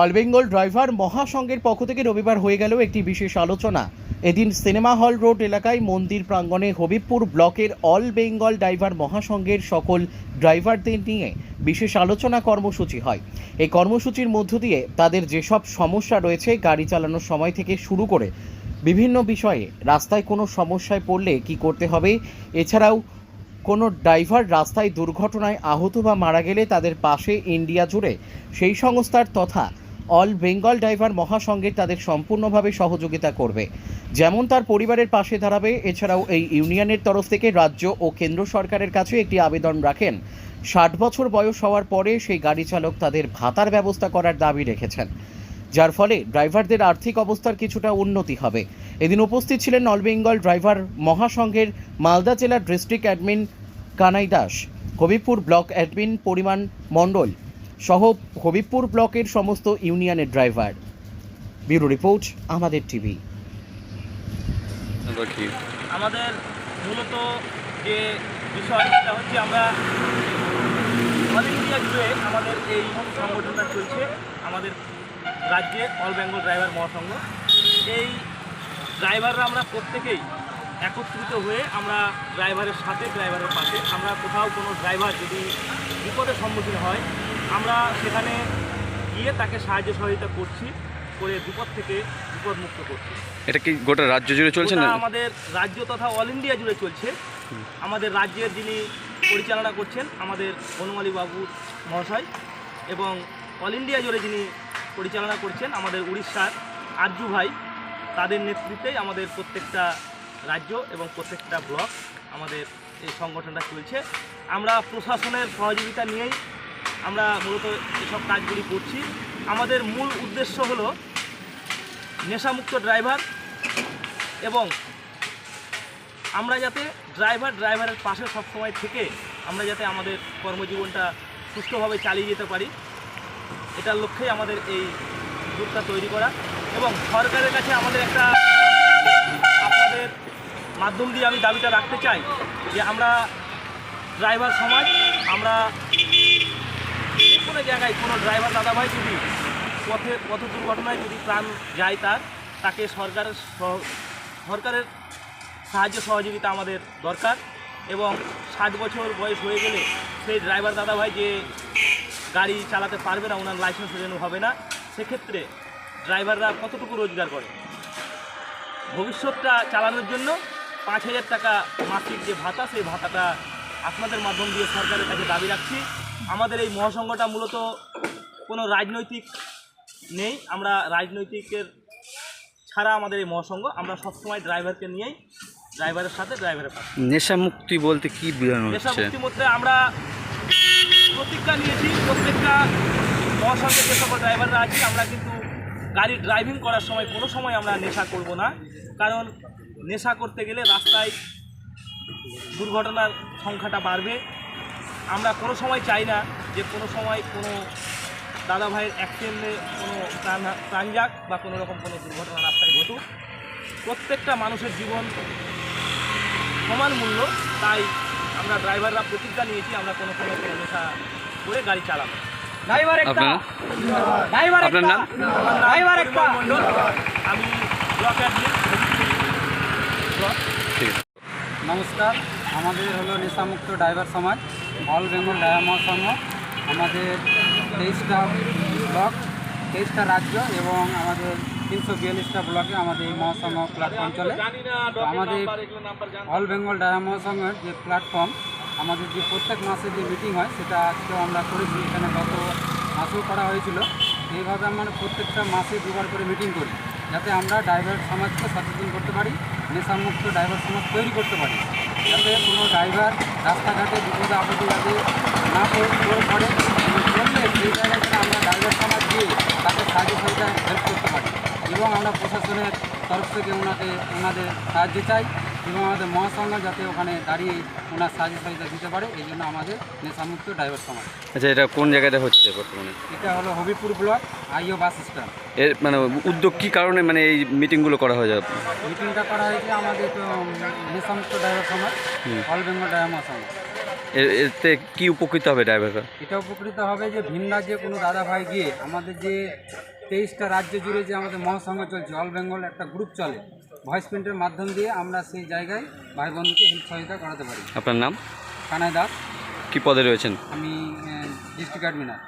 All Bengal driver মহাসংঘের পক্ষ থেকে রবিবার হয়ে গেল একটি বিশেষ আলোচনা। এদিন সিনেমা হল রোড এলাকায় মন্দির প্রাঙ্গণে হবিবপুর ব্লকের অল বেঙ্গল ড্রাইভার মহাসংঘের সকল ড্রাইভারদের নিয়ে বিশেষ আলোচনা কর্মসূচি হয়। এই কর্মসূচির মধ্য দিয়ে তাদের যেসব সমস্যা রয়েছে, গাড়ি চালানোর সময় থেকে শুরু করে বিভিন্ন বিষয়ে রাস্তায় কোনো সমস্যায় পড়লে কি করতে হবে, এছাড়াও কোনো ড্রাইভার রাস্তায় দুর্ঘটনায় আহত বা মারা গেলে তাদের পাশে ইন্ডিয়া জুড়ে সেই সংস্থার তথা অল বেঙ্গল ড্রাইভার মহাসংঘের তাদের সম্পূর্ণভাবে সহযোগিতা করবে। যেমন তার পরিবারের পাশে দাঁড়াবে, এছাড়াও এই ইউনিয়নের তরফ থেকে রাজ্য ও কেন্দ্র সরকারের কাছে একটি আবেদন রাখেন। ষাট বছর বয়স হওয়ার পরে সেই গাড়ি চালক তাদের ভাতার ব্যবস্থা করার দাবি রেখেছেন। যার ফলে ড্রাইভারদের আর্থিক অবস্থার কিছুটা উন্নতি হবে। এদিন উপস্থিত ছিলেন অল বেঙ্গল ড্রাইভার মহাসংঘের মালদা জেলার district admin Kanai Das, Habibpur block admin পরিমাণ মণ্ডল সহ হবিবপুর ব্লকের সমস্ত ইউনিয়নের ড্রাইভার। ব্যুরো রিপোর্ট আমাদের টিভি। আমাদের মূলত যে বিষয় সেটা হচ্ছে আমরা অল ইন্ডিয়া জুড়ে আমাদের এই সংগঠনটা চলছে আমাদের রাজ্যে অল বেঙ্গল ড্রাইভার মহাসংঘ। এই ড্রাইভাররা আমরা প্রত্যেকেই একত্রিত হয়ে আমরা ড্রাইভারের সাথে ড্রাইভারের পাশে আমরা কোথাও কোনো ড্রাইভার যদি বিপদের সম্মুখীন হয় আমরা সেখানে গিয়ে তাকে সাহায্য সহযোগিতা করছি করে বিপদ থেকে বিপদমুক্ত করছি। এটা কি গোটা রাজ্য জুড়ে চলছে না? আমাদের রাজ্য তথা অল ইন্ডিয়া জুড়ে চলছে। আমাদের রাজ্যের যিনি পরিচালনা করছেন আমাদের বনমালী বাবু মহাশয় এবং অল ইন্ডিয়া জুড়ে যিনি পরিচালনা করছেন আমাদের উড়িষ্যার আরজু ভাই তাদের নেতৃত্বেই আমাদের প্রত্যেকটা রাজ্য এবং প্রত্যেকটা ব্লক আমাদের এই সংগঠনটা চলছে। আমরা প্রশাসনের সহযোগিতা নিয়েই আমরা মূলত এসব কাজগুলি করছি। আমাদের মূল উদ্দেশ্য হলো নেশামুক্ত ড্রাইভার এবং আমরা যাতে ড্রাইভার ড্রাইভারের পাশে সবসময় থেকে আমরা যাতে আমাদের কর্মজীবনটা সুস্থভাবে চালিয়ে যেতে পারি। এটার লক্ষ্যেই আমাদের এই গ্রুপটা তৈরি করা এবং সরকারের কাছে আমাদের একটা আপনাদের মাধ্যম দিয়ে আমি দাবিটা রাখতে চাই যে আমরা ড্রাইভার সমাজ, আমরা জায়গায় কোনো ড্রাইভার দাদাভাই যদি পথে, পথ দুর্ঘটনায় যদি প্রাণ যায় তার, তাকে সরকারের সরকারের সাহায্য সহযোগিতা আমাদের দরকার এবং ষাট বছর বয়স হয়ে গেলে সেই ড্রাইভার দাদাভাই যে গাড়ি চালাতে পারবে না, ওনার লাইসেন্স রেনু হবে না, সেক্ষেত্রে ড্রাইভাররা কতটুকু রোজগার করে? ভবিষ্যৎটা চালানোর জন্য পাঁচ হাজার টাকা মাসিক যে ভাতা, সেই ভাতাটা আপনাদের মাধ্যম দিয়ে সরকারের কাছে দাবি রাখছি। আমাদের এই মহাসংঘটা মূলত কোনো রাজনৈতিক নেই। আমরা রাজনৈতিকের ছাড়া আমাদের এই মহাসংঘ আমরা সবসময় ড্রাইভারকে নিয়েই ড্রাইভারের সাথে ড্রাইভারের পাশে নেশা মুক্তি বলতে কি বোঝানো নেশা মধ্যে আমরা প্রতিজ্ঞা নিয়েছি প্রত্যেকটা মহাসংঘের যে সকল ড্রাইভাররা আছি আমরা কিন্তু গাড়ি ড্রাইভিং করার সময় কোনো সময় আমরা নেশা করব না। কারণ নেশা করতে গেলে রাস্তায় দুর্ঘটনার সংখ্যাটা বাড়বে। আমরা কোনো সময় চাই না যে কোনো সময় কোনো দাদা ভাইয়ের অ্যাক্সিডেন্টে কোনো প্রাণ প্রাণ যাক বা কোনো রকম কোনো দুর্ঘটনা রাস্তায় ঘটুক। প্রত্যেকটা মানুষের জীবন সমান মূল্য তাই আমরা ড্রাইভাররা প্রতিজ্ঞা নিয়েছি আমরা কোনো কোনো কোনো নেশা করে গাড়ি চালাবো। ড্রাইভার ড্রাইভার আপনার? নাম? ড্রাইভার একটা। আমি নমস্কার আমাদের হলো নেশামুক্ত ড্রাইভার সমাজ। অল বেঙ্গল ড্রাইভার মহাসংঘ আমাদের তেইশটা ব্লক তেইশটা রাজ্য এবং আমাদের তিনশো বিয়াল্লিশটা ব্লকে আমাদের এই মহাসংঘ প্ল্যাটফর্ম চলে। আমাদের অল বেঙ্গল ড্রাইভার মহাসংঘের যে প্ল্যাটফর্ম আমাদের যে প্রত্যেক মাসে যে মিটিং হয়, সেটা আজকেও আমরা করেছি। এখানে গত মাসেও করা হয়েছিল। এইভাবে আমরা প্রত্যেকটা মাসে দুবার করে মিটিং করি, যাতে আমরা ড্রাইভার সমাজকে সচেতন করতে পারি, নেশামুক্ত ড্রাইভার সমাজ তৈরি করতে পারি। যাতে কোনো ড্রাইভার রাস্তাঘাটে বিপদে আপদে যাতে না পড়ে পড়লে সেই জায়গায় আমরা ড্রাইভার সমাজ দিয়ে তাকে সাহায্য সহযোগিতা হেল্প করতে পারি। এবং আমরা প্রশাসনের তরফ থেকে ওনাকে ওনাদের সাহায্য চাই এবং আমাদের মহাসংঘ যাতে ওখানে দাঁড়িয়ে ওনার সাহায্য সহযোগিতা দিতে পারে। এই জন্য আমাদের নেশামুক্ত ড্রাইভার সমাজ। আচ্ছা এটা কোন জায়গাতে হচ্ছে বর্তমানে? এটা হলো হবিপুর ব্লক। আইও বাস স্ট্যান্ড। এর মানে উদ্যোগ কি কারণে মানে এই মিটিংগুলো করা হয়ে যাবে? মিটিংটা করা হয়েছে আমাদের তো নেশামুক্ত ড্রাইভার সমাজ। অল বেঙ্গল ড্রাইভার এ- এতে কি উপকৃত হবে ড্রাইভাররা এটা উপকৃত হবে যে ভিন রাজ্যে কোনো দাদা ভাই গিয়ে আমাদের যে তেইশটা রাজ্য জুড়ে যে আমাদের মহাসংঘ চলছে অল বেঙ্গল একটা গ্রুপ চলে ভয়েস প্রিন্টের মাধ্যম দিয়ে আমরা সেই জায়গায় ভাই বন্ধুকে হেল্প সহায়তা করাতে পারি। আপনার নাম? কানাই দাস। কি পদে রয়েছেন? আমি ডিস্ট্রিক্ট অ্যাডমিনার